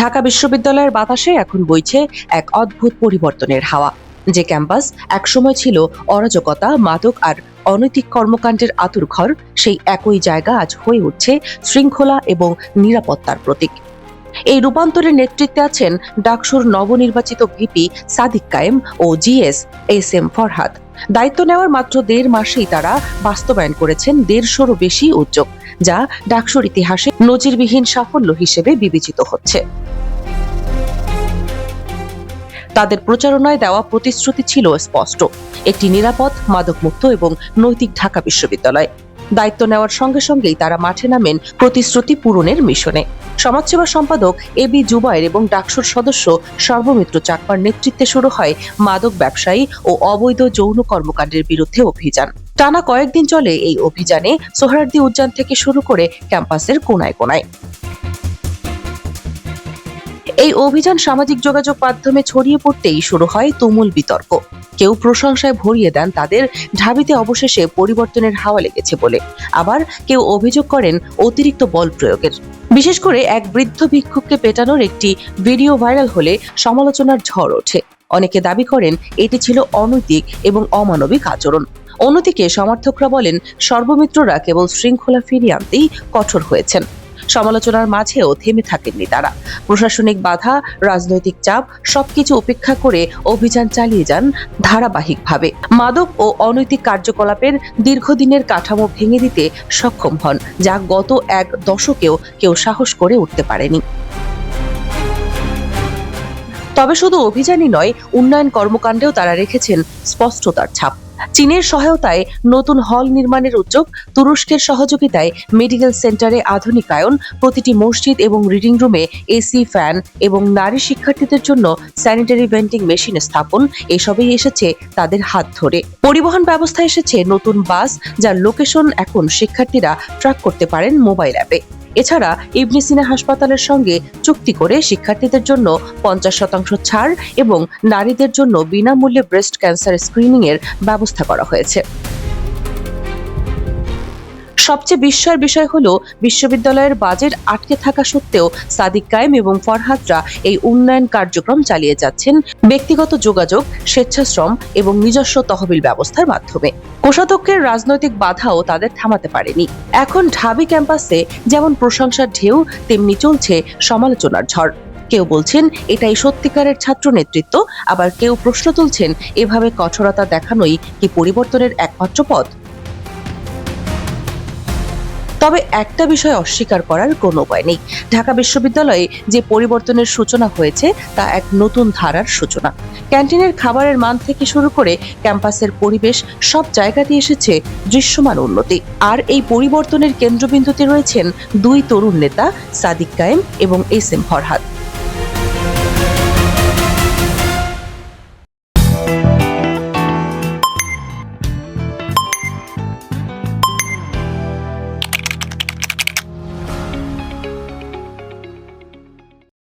ঢাকা বিশ্ববিদ্যালয়ের বাতাসে এখন বইছে এক অদ্ভুত পরিবর্তনের হাওয়া, যে ক্যাম্পাস একসময় ছিল অরাজকতা, মাদক আর অনৈতিক কর্মকাণ্ডের আতুরঘর সেই একই জায়গা আজ হয়ে উঠছে শৃঙ্খলা এবং নিরাপত্তার প্রতীক। এই রূপান্তরের নেতৃত্বে আছেন ডাকসুর নবনির্বাচিত ভিপি সাদিক কায়েম ও জিএস এস এম ফরহাদ। দায়িত্ব নেওয়ার মাত্র দেড় মাসেই তারা বাস্তবায়ন করেছেন দেড়শোরও বেশি উদ্যোগ, যা ডাকসুর ইতিহাসে নজিরবিহীন সাফল্য হিসেবে বিবেচিত হচ্ছে। তাদের প্রচারণায় দেওয়া প্রতিশ্রুতি ছিল স্পষ্ট। একটি নিরাপদ, মাদকমুক্ত এবং নৈতিক ঢাকা বিশ্ববিদ্যালয়। দায়িত্ব নেওয়ার সঙ্গে সঙ্গেই তারা মাঠে নামেন প্রতিশ্রুতি পূরণের মিশনে। সমাজসেবা সম্পাদক এ বি জুবাইর এবং ডাকসুর সদস্য সর্বমিত্র চাকমার নেতৃত্বে শুরু হয় মাদক ব্যবসায়ী ও অবৈধ যৌন কর্মকাণ্ডের বিরুদ্ধে অভিযান। টানা কয়েকদিন চলে এই অভিযানে সোহরার্দি উদ্যান থেকে শুরু করে ক্যাম্পাসের কোনায় কোনায়। এই অভিযান সামাজিক যোগাযোগ মাধ্যমে ছড়িয়ে পড়তেই শুরু হয় তুমুল বিতর্ক। কেউ প্রশংসায় ভরিয়ে দেন তাদের, ঢাবিতে অবশেষে পরিবর্তনের হাওয়া লেগেছে বলে। আবার কেউ অভিযোগ করেন অতিরিক্ত বল প্রয়োগের। বিশেষ করে এক বৃদ্ধ ভিক্ষুককে পেটানোর একটি ভিডিও ভাইরাল হলে সমালোচনার ঝড় ওঠে। অনেকে দাবি করেন এটি ছিল অনৈতিক এবং অমানবিক আচরণ। অন্যদিকে সমর্থকরা বলেন, সর্বমিত্ররা কেবল শৃঙ্খলা ফিরিয়ে আনতেই কঠোর হয়েছেন। সমালোচনার মাঝেও থেমে থাকেননি তারা। প্রশাসনিক বাধা, রাজনৈতিক চাপ, সবকিছু উপেক্ষা করে অভিযান চালিয়ে যান ধারাবাহিকভাবে। মাদক ও অনৈতিক কার্যকলাপের দীর্ঘদিনের কাঠামো ভেঙে দিতে সক্ষম হন, যা গত এক দশকেও কেউ সাহস করে উঠতে পারেনি। তবে শুধু অভিযানই নয়, উন্নয়ন কর্মকাণ্ডেও তারা রেখেছেন স্পষ্টতার ছাপ। চীনের সহায়তায় নতুন হল নির্মাণের উদ্যোগ, তুরস্কের সহযোগিতায় মেডিকেল সেন্টারে আধুনিকায়ন, প্রতিটি মসজিদ এবং রিডিং রুমে এসি, ফ্যান এবং নারী শিক্ষার্থীদের জন্য স্যানিটারি ভেন্টিং মেশিন স্থাপন, এসবই এসেছে তাদের হাত ধরে। পরিবহন ব্যবস্থা এসেছে নতুন বাস, যার লোকেশন এখন শিক্ষার্থীরা ট্র্যাক করতে পারেন মোবাইল অ্যাপে। এছাড়া ইবনে সিনা হাসপাতালের সঙ্গে চুক্তি করে শিক্ষার্থীদের জন্য পঞ্চাশ শতাংশ ছাড় এবং নারীদের জন্য বিনামূল্যে ব্রেস্ট ক্যান্সার স্ক্রিনিংয়ের ব্যবস্থা করা হয়েছে। সবচেয়ে বিস্ময়ের বিষয় হলো, বিশ্ববিদ্যালয়ের বাজেট আটকে থাকা সত্ত্বেও সাদিক কায়েম এবং ফরহাদরা এই উন্নয়ন কার্যক্রম চালিয়ে যাচ্ছেন। ব্যক্তিগত যোগাযোগ, স্বেচ্ছাশ্রম এবং নিজস্ব তহবিল ব্যবস্থার মাধ্যমে। কোষাধ্যক্ষের রাজনৈতিক বাধাও তাদের থামাতে পারেনি। এখন ঢাবি ক্যাম্পাসে যেমন প্রশংসার ঢেউ, তেমনি চলছে সমালোচনার ঝড়। কেউ বলছেন, এটাই সত্যিকারের ছাত্র নেতৃত্ব। আবার কেউ প্রশ্ন তুলছেন, এভাবে কঠোরতা দেখানোই কি পরিবর্তনের একমাত্র পথ? তবে একটা বিষয় অস্বীকার করার কোনো উপায় নেই। ঢাকা বিশ্ববিদ্যালয়ে যে পরিবর্তনের সূচনা হয়েছে, তা এক নতুন ধারার সূচনা। ক্যান্টিনের খাবারের মান থেকে শুরু করে ক্যাম্পাসের পরিবেশ, সব জায়গাতে এসেছে দৃশ্যমান উন্নতি। আর এই পরিবর্তনের কেন্দ্রবিন্দুতে রয়েছেন দুই তরুণ নেতা, সাদিক কায়েম এবং এস এম ফরহাদ।